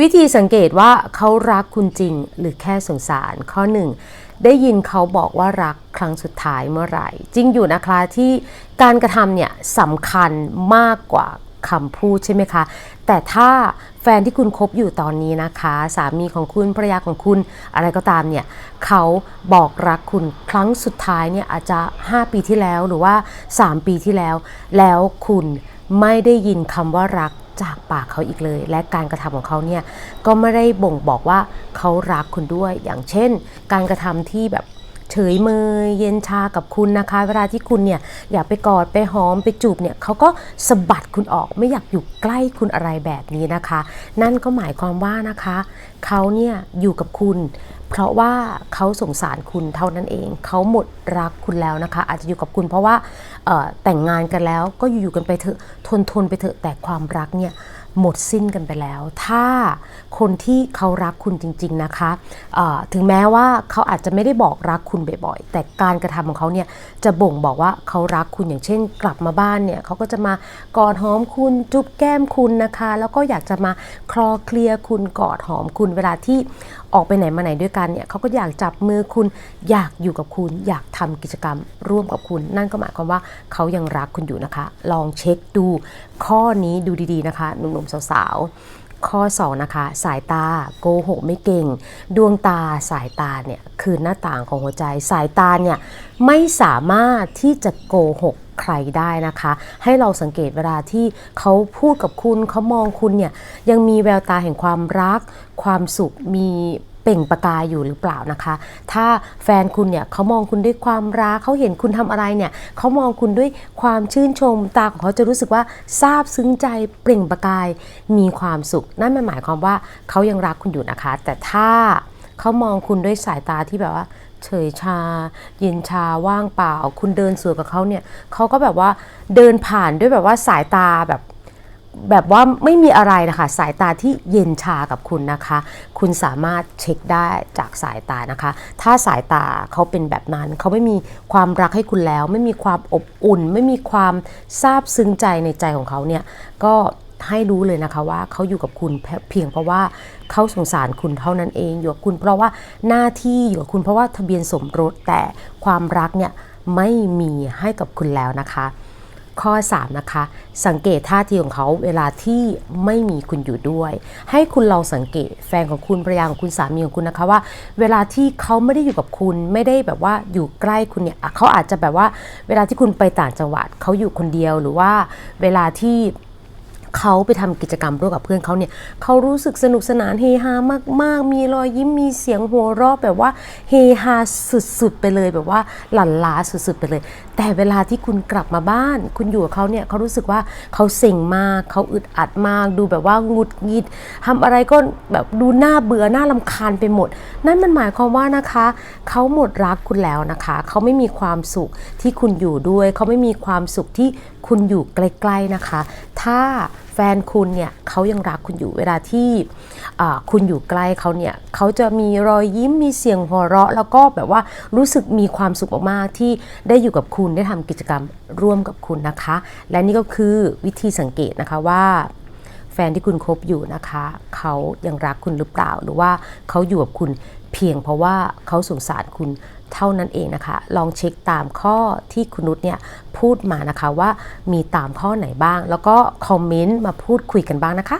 วิธีสังเกตว่าเขารักคุณจริงหรือแค่สงสาร ข้อหนึ่งได้ยินเขาบอกว่ารักครั้งสุดท้ายเมื่อไหร่ จริงอยู่นะคะที่การกระทำเนี่ยสำคัญมากกว่าคำพูดใช่ไหมคะ แต่ถ้าแฟนที่คุณคบอยู่ตอนนี้นะคะ สามีของคุณภรรยาของคุณอะไรก็ตามเนี่ยเขาบอกรักคุณครั้งสุดท้ายเนี่ยอาจจะ 5 ปีที่แล้วหรือว่า 3 ปีที่แล้ว แล้วคุณไม่ได้ยินคำว่ารัก จากปากเขาอีกเลย และการกระทำของเขาเนี่ยก็ไม่ได้บ่งบอกว่าเขารักคุณด้วย อย่างเช่น การกระทำที่แบบเฉยเมยเย็นชากับคุณนะคะ เวลาที่คุณเนี่ยอยากไปกอดไปหอมไปจูบเนี่ยเขาก็สะบัดคุณออกไม่อยากอยู่ใกล้คุณอะไรแบบนี้นะคะ นั่นก็หมายความว่านะคะเขาเนี่ยอยู่กับคุณ เพราะว่าเขาสงสารคุณเท่านั้นเอง เขาหมดรักคุณแล้วนะคะ อาจจะอยู่กับคุณเพราะว่าแต่งงานกันแล้วก็อยู่ๆกันไปเถอะทนทนไปเถอะแต่ความรักเนี่ย หมดสิ้นกันไปแล้ว ถ้าคนที่เขารักคุณจริง ๆนะคะเอ่อถึงแม้ว่าเขาอาจจะไม่ได้บอกรักคุณบ่อยๆ แต่การกระทำของเขาเนี่ยจะบ่งบอกว่าเขารักคุณอย่างเช่น กลับมาบ้านเนี่ยเขาก็จะมากอดหอมคุณจุ๊บแก้มคุณนะคะ แล้วก็อยากจะมาคลอเคลียร์คุณกอดหอมคุณเวลาที่ออกไปไหนมาไหนด้วยกันเนี่ยเขาก็อยากจับมือคุณอยากอยู่กับคุณอยากทำกิจกรรมร่วมกับคุณ นั่นก็หมายความว่าเขายังรักคุณอยู่นะคะ ลองเช็คดูข้อนี้ดูดีๆนะคะหนุ่มมสาวๆ ข้อ 2 นะคะ สายตาโกหกไม่เก่ง ดวงตาสายตาเนี่ยคือหน้าต่างของหัวใจ สายตาเนี่ยไม่สามารถที่จะโกหกใครได้นะคะ ให้เราสังเกตเวลาที่เขาพูดกับคุณเขามองคุณเนี่ยยังมีแววตาแห่งความรัก ความสุขมี เปล่งประกายอยู่หรือเปล่านะคะ ถ้าแฟนคุณเนี่ยเขามองคุณด้วยความรักเขาเห็นคุณทำอะไรเนี่ยเขามองคุณด้วยความชื่นชมตาของเขาจะรู้สึกว่าซาบซึ้งใจเปล่งประกายมีความสุข นั่นมันหมายความว่าเขายังรักคุณอยู่นะคะ แต่ถ้าเขามองคุณด้วยสายตาที่แบบว่า เฉยชา เย็นชาว่างเปล่า คุณเดินสวนกับเขาเนี่ยเขาก็แบบว่าเดินผ่านด้วยแบบว่าสายตาแบบ แบบว่าไม่มีอะไรนะคะสายตาที่เย็นชากับคุณนะคะ คุณสามารถเช็คได้จากสายตานะคะ ถ้าสายตาเขาเป็นแบบนั้นเขาไม่มีความรักให้คุณแล้ว ไม่มีความอบอุ่น ไม่มีความซาบซึ้งใจในใจของเขาเนี่ยก็ให้รู้เลยนะคะว่าเขาอยู่กับคุณเพียงเพราะว่าเขาสงสารคุณเท่านั้นเองอยู่กับคุณ เพราะว่าหน้าที่อยู่กับคุณเพราะว่าทะเบียนสมรสแต่ความรักเนี่ยไม่มีให้กับคุณแล้วนะคะ ข้อ 3 นะคะ สังเกตท่าทีของเขาเวลาที่ไม่มีคุณอยู่ด้วย ให้คุณลองสังเกตแฟนของคุณภรรยาของคุณสามีของคุณนะคะว่า เวลาที่เขาไม่ได้อยู่กับคุณไม่ได้แบบว่าอยู่ใกล้คุณเนี่ยเขาอาจจะแบบว่า เวลาที่คุณไปต่างจังหวัดเขาอยู่คนเดียวหรือว่าเวลาที่ เขาไปทำกิจกรรมร่วมกับเพื่อนเขาเนี่ยเขารู้สึกสนุกสนานเฮฮามาก ๆ มีรอยยิ้มมีเสียงหัวเราะแบบว่าเฮฮาสุด ๆ ไปเลยแบบว่าหลั่นล้าสุด ๆ ไปเลย แต่เวลาที่คุณกลับมาบ้าน คุณอยู่กับเขาเนี่ยเขารู้สึกว่าเขาเซ็งมากเขาอึดอัดมาก ดูแบบว่าหงุดหงิดทำอะไรก็แบบดูหน่าเบื่อหน่าลำคาญไปหมด นั่นมันหมายความว่านะคะเขาหมดรักคุณแล้วนะคะเขาไม่มีความสุขที่คุณอยู่ด้วย เขาไม่มีความสุขที่คุณอยู่ใกล้ ๆนะคะ ถ้า แฟนคุณเนี่ยเขายังรักคุณอยู่เวลาที่คุณอยู่ใกล้เขาเนี่ยเขาจะมีรอยยิ้มมีเสียงหัวเราะ แล้วก็แบบว่ารู้สึกมีความสุขมากๆที่ได้อยู่กับคุณได้ทำกิจกรรมร่วมกับคุณนะคะ และนี่ก็คือวิธีสังเกตนะคะว่าแฟนที่คุณคบอยู่นะคะ เขายังรักคุณหรือเปล่า หรือว่าเขาอยู่กับคุณเพียงเพราะว่าเขาสงสารคุณ เท่านั้นเองนะคะ ลองเช็คตามข้อที่คุณนุชเนี่ยพูดมานะคะว่ามีตามข้อไหนบ้าง แล้วก็คอมเมนต์มาพูดคุยกันบ้างนะคะ